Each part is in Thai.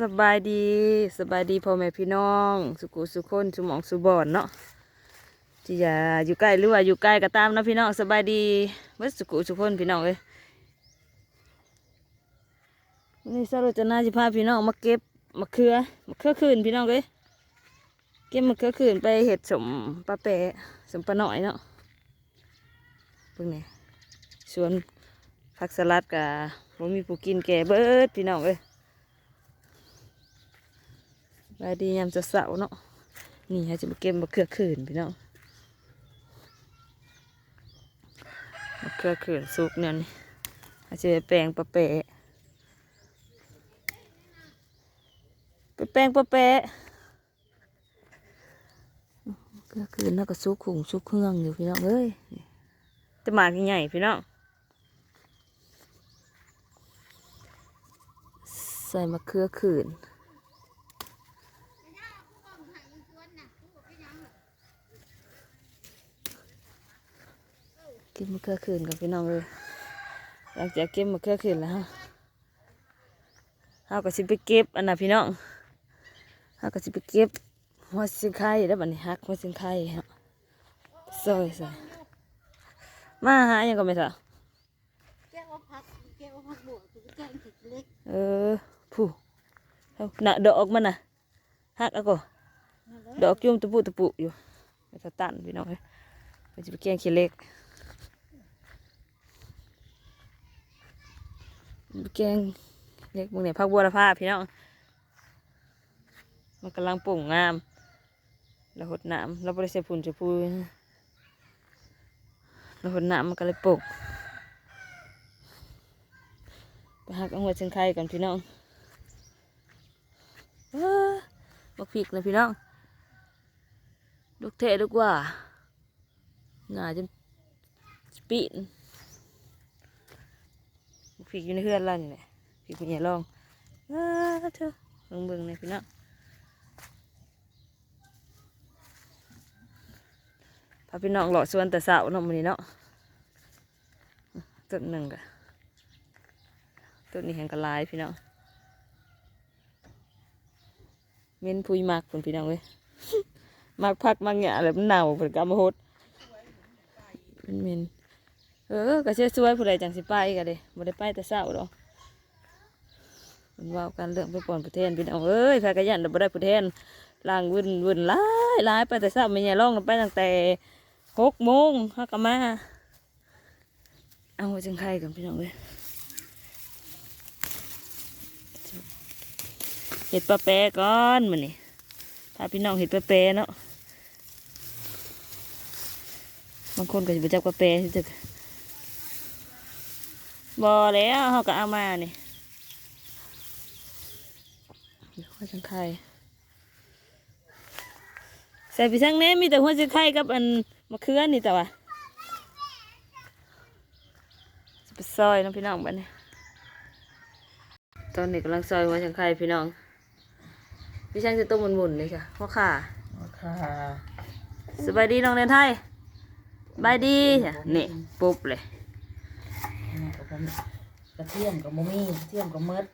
สบายดีสบายดีพ่อแม่พี่น้อง สุขุสุคนสุหมองสุบอนเนาะที่อย่าอยู่ใกล้หรือว่าอยู่ใกล้ก็ตามนะพี่น้องสบายดีเมื่อสุขุสุคนพี่น้องเลยวันนี่สรุปจะน่าจะพาพี่น้องมาเก็บมะเขือมะเขือคืนพี่น้องเลยเก็บมะเขือคืนไปเห็ดสมปลาแปะสมปลาหน่อยเนาะเพิ่งนี่ส่วนผักสลัดกับผมมีผู้กินแก่เบิดพี่น้องเลย บายดียามจะเสาเนาะนี่ฮะจะมาเก็บมะเขือขืนพี่น้องมะเขือขืนสุกเนี่ยนี่อาจจะไปแปลงปลาแปะไปแปลงปลาแปะเขือขืนแล้วก็สุกขุงสุกเครื่องอยู่พี่น้องเอ้ยจะมากี่ใหญ่พี่น้องใส่มะเขือขืน มะเขือคืนกับพี่น้องเลยหลังจากเก็บมะเขือคืนแล้วฮะเราก็สิไปเก็บอันน่ะพี่น้องเราก็สิไปเก็บหัวสิงไข่แล้วบัดนี้ฮักหัวสิงไข่ฮะซอยใส่มาหาหยังก็ไม่ทราบแก้วพักแก้วพักบวกคือแก้วผิดเล็กเออผู้เอาน่ะดอกมันน่ะฮักเอาก็ดอกยุ่มตะปุตะปุอยู่ไปตะตันพี่น้องเลยไปจะไปแกงขี้เหล็กไป แกงเล็กมึงเนี่ยพักบัวละผ้าพี่น้องมันกำลังป่งงามแล้วหดน้ำเราบริเสพุ่นจะพูแล้วหดน้ำมันก็เลยป่งไปหักเอาหัวเชิงไข่กันพี่น้องบักพริกนะพี่น้องลูกเทะลูกว่าหนาจะปีน พริกอยู่ในเฮือนเรานี่แหละพริกเป็นไงลองอ้าเถอะเบิ่งเบิ่งเลยพี่น้องพาพี่น้องหล่อดสวนแต่สาเนาะมื้อนี้เนาะต้นหนึ่งกะต้นนี้แห่งกระลายพี่น้องเม้นพุยมากคนพี่น้องเว้ยมากพักมากเนี่ยอะไรมันเน่าเพิ่นกำมาโหดเป็นเมน เออก็เชื่อช่วยผู้ใดจังสิไปกันเลยบ่ได้ไปแต่เช้าดอกมันว่ากันเรื่องไปป่อนประเทศพี่น้องเอ้ยพากันยันเราบ่ได้ประเทศล่างวุ่นวุ่นหลายหลายไปแต่เช้าไม่ใช่ร้องไปตั้งแต่หกโมงฮักกะมาเอาจังไข่กันพี่น้องเว้ยเห็ดปลาแปะก่อนมันนี่พาพี่น้องเห็ดปลาแปะเนาะบางคนก็จะไปจับปลาแปะที่จะ บอแล้วเขาก็เอามานี่หัวจังไข่ใส่ไปทั้งนี้มีแต่หัวจังไข่กับอันมะเขือนี่แต่ว่าจะไปซอยเนาะพี่น้องบ้านนี้ตอนนี้กำลังซอยหัวจังไข่พี่น้องพี่ช่างจะต้มหมุนๆเลยค่ะพ่อข่าค่ะสบายดีน้องเนนไทยบายดีจ้ะนี่ปุ๊บเลย กับผมกระเทียมกับมมี่กระเทียมกับมด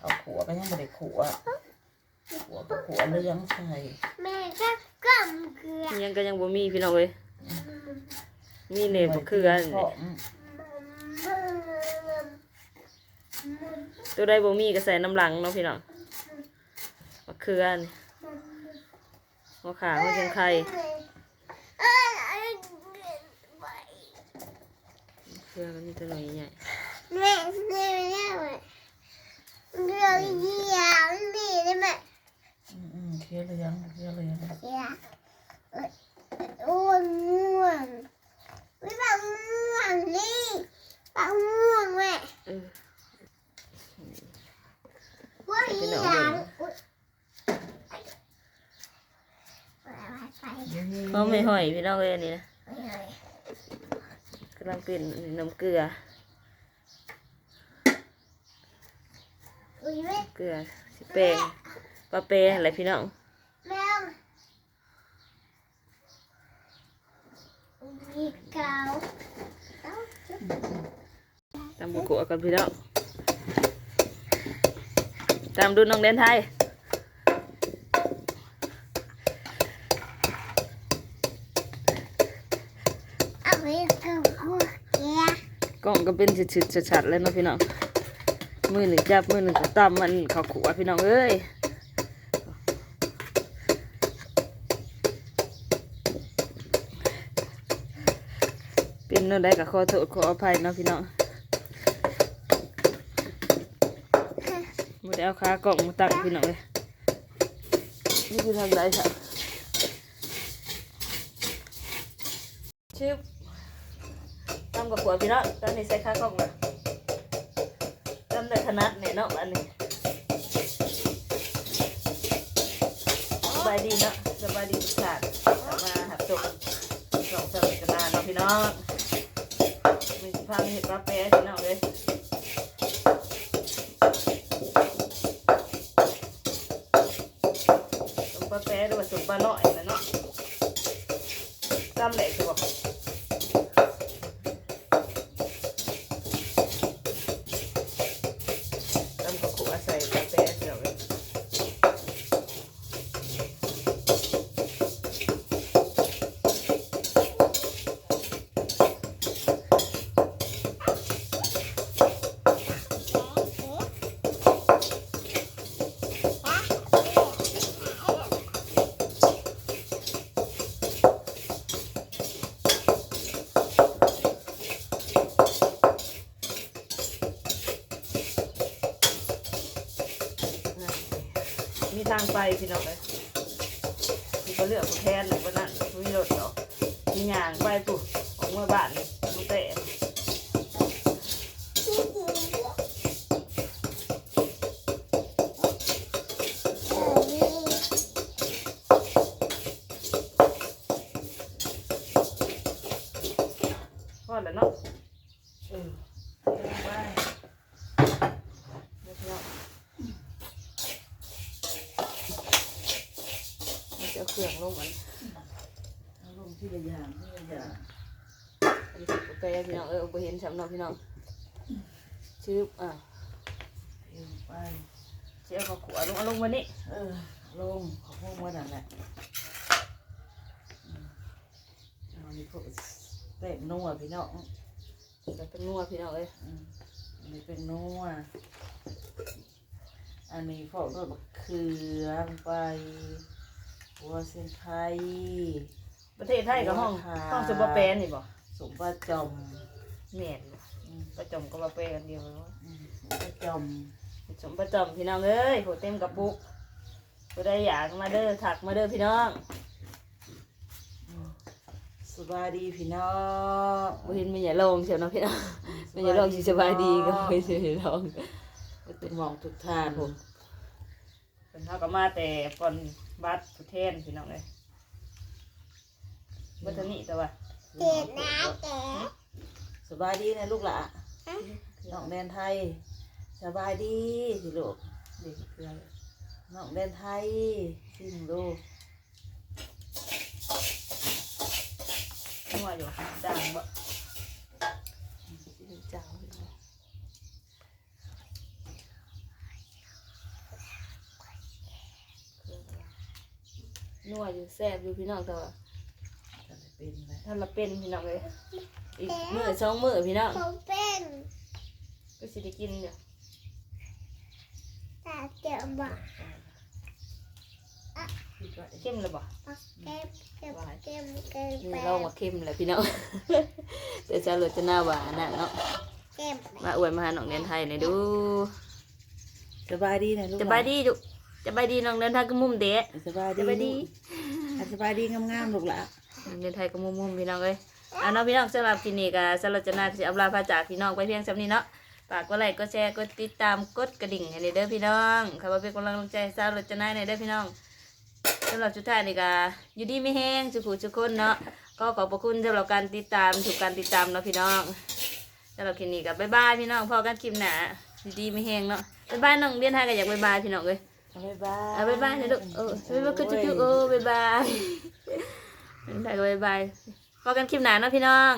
เอาขัวไปยังไม่ได้ขัวขัวกับขัวเลี้ยงใส่แม่ก็กล่ำเกลือยังก็ยังบ่มีพี่น้องเลยมีเนบคือกันหอมตัวใดบ่มีก็ใส่น้ำหลังเนาะพี่น้องมะเขือนี่ หัวขาหัวจังไข่เขือมันมีตัวหน่อยใหญ่แม่แม่แม่เกลือเยี่ยมดีได้ไหมอืมอืมเคี่ยวเลี้ยงเคี่ยวเลี้ยงเยี่ยอ้วนม่วงไม่ปังม่วงนี่ปังม่วงแม่เออว่าเยี่ยม เขาไม่ห่อยพี่น้องเลยอันนี้นะกำลังเป็นน้ำเกลืออุ้ยแม่เกลือสิแป้งปลาเปรอะไรพี่น้องแม่มีเกาตามบุกกันพี่น้องตามดูน้องเดนไทย เอาไปทำหัวแก กล้องก็เป็นชิดๆชัดๆเลยเนาะพี่น้องมือหนึ่งจับมือหนึ่งก็ตามมันเขาขวพี่น้องเอ้ยเป็นโน่นได้กับขอโทษขออภัยเนาะพี่น้องไม่ได้เอาขากล่องมาตั้งพี่น้องเลยนี่คือทางใดค่ะชิบ ทำกับหัวพี่เนาะตอนนี้ใส่ข้ากล้องละทำได้ถนัดเนี่ยเนาะอันนี้สบายดีเนาะสบายดีทุกท่านมาหับจบสองสามกันนานเนาะพี่น้องมีสิพามีเห็ดปลาแป๊ะพี่น้องเลยปลาแป๊ะหรือว่าสมปลาหน่อยนะเนาะจำแหลกคือบอก พี่น้องเลยมีก็เลือกผู้แทนหรือว่านั่นมีรถดอกมียางไปปุ๊บออกเมื่อบ้านนี่มุเตะพอแล้วเนาะ เออเอาไป เดี๋ยวพี่น้องมันจะ เอาเครื่องลงมันเอาลงที่ระยางที่ระยางอันนี้กาแฟพี่น้องเออเอาไปเห็นสำเนาพี่น้องชื่ออะเอวไปเชี่ยวเขาขวาลงเอาลงมานี่เออลงขอพวกมันนั่นแหละอืมเอานี่พวกเต็มนัวพี่น้องแต่เป็นนัวพี่น้องเอ้ยอืมอันนี้เป็นนัวอันนี้พวกด้วยบักเขือลงไป หัวเส้นไทย ประเทศไทยกับห้องค่ะ ห้องซุปเปอร์แปนนี่บ่สมปลาจอมแม่นบ่อืมประจอมกับปลาเปกันเดียวเนาะอืมสมปลาจอมสมประจอมพี่น้องเอ้ยโหเต็มกับบุกบ่ได้อยากมาเด้อถักมาเด้อพี่น้องสบายดีพี่น้องบ่เห็นมันอย่าลงเชียวเนาะพี่น้องมันอย่าลงสิสบายดีก็ไม่ใช่ลงเป็นหมองทุกทานผม เป็นเฮาก็มาแต่ก่อน บัดผู้แทนพี่น้องเอ้ยบ่ทันนี้แต่ว่าเจ็ดนะแต่สบายดีนะลูกหละน้องแดนไทย สบายดีสิลูกเด็กเกลือเลยน้องแดนไทยสิ่งลูกนัวอยู่จางบ่จางพี่น้อง นัวอยู่แซ่บอยู่พี่น้องแต่ว่าจะได้เป็นไหมถ้าเราเป็นพี่น้องเลยอีกมือสองมือพี่น้องผมเป็นก็สิได้กินอยู่ตาเจ็บบ่ะคิดว่าเข้มเลยบ่เก็บเก็บเก็บเก็บนี่ไปเรามาเข้มเลยพี่น้องแต่จะรสจะหน้าหวานน่ะเนาะเก็บมาอวยมาหาน้องเรียนไทยหน่อยดูสบายดีนะลูกหจะลนบายดีจุ จะบายดีน้องเรียนไทยก็มุมเดะสบายดีสบายดีอะสบายดีงามๆลูกหละน้องเรียนไทยก็มุมมุมๆพี่น้องเลยเอาเนาะพี่น้องสำหรับคลิปนี้ก็สำหรับจะน่าจะเอาลาพาจากพี่น้องไปเพียงสำนี้เนาะฝากกดไลค์กดแชร์กดติดตามกดกระดิ่งให้ในเด้อพี่น้องขอบคุณเป็นกำลังใจให้สาวรจนาในเด้อพี่น้องสำหรับชุดท้ายนี่ก็อยู่ดีไม่แห้งสุขุทุกคนเนาะก็ขอบพระคุณสำหรับการติดตามถูกการติดตามเนาะพี่น้องสำหรับคลิปนี้ก็บ๊ายบายพี่น้องพอกันคลิปหน้าอยู่ดีไม่แห้งเนาะบ๊ายบายน้องเรียนไทยก็อยากบ๊ายบายพี่น้องเลย บ๊ายบายเอาบ๊ายบายนะลูกเออบ๊ายบายก็จุ๊บๆเออบ๊ายบายเรียนไทยก็บ๊ายบายพอกันคลิปหน้าเนาะพี่น้อง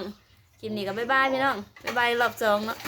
คลิปนี้ก็บ๊ายบายพี่น้องบ๊ายบายรอบสองเนาะ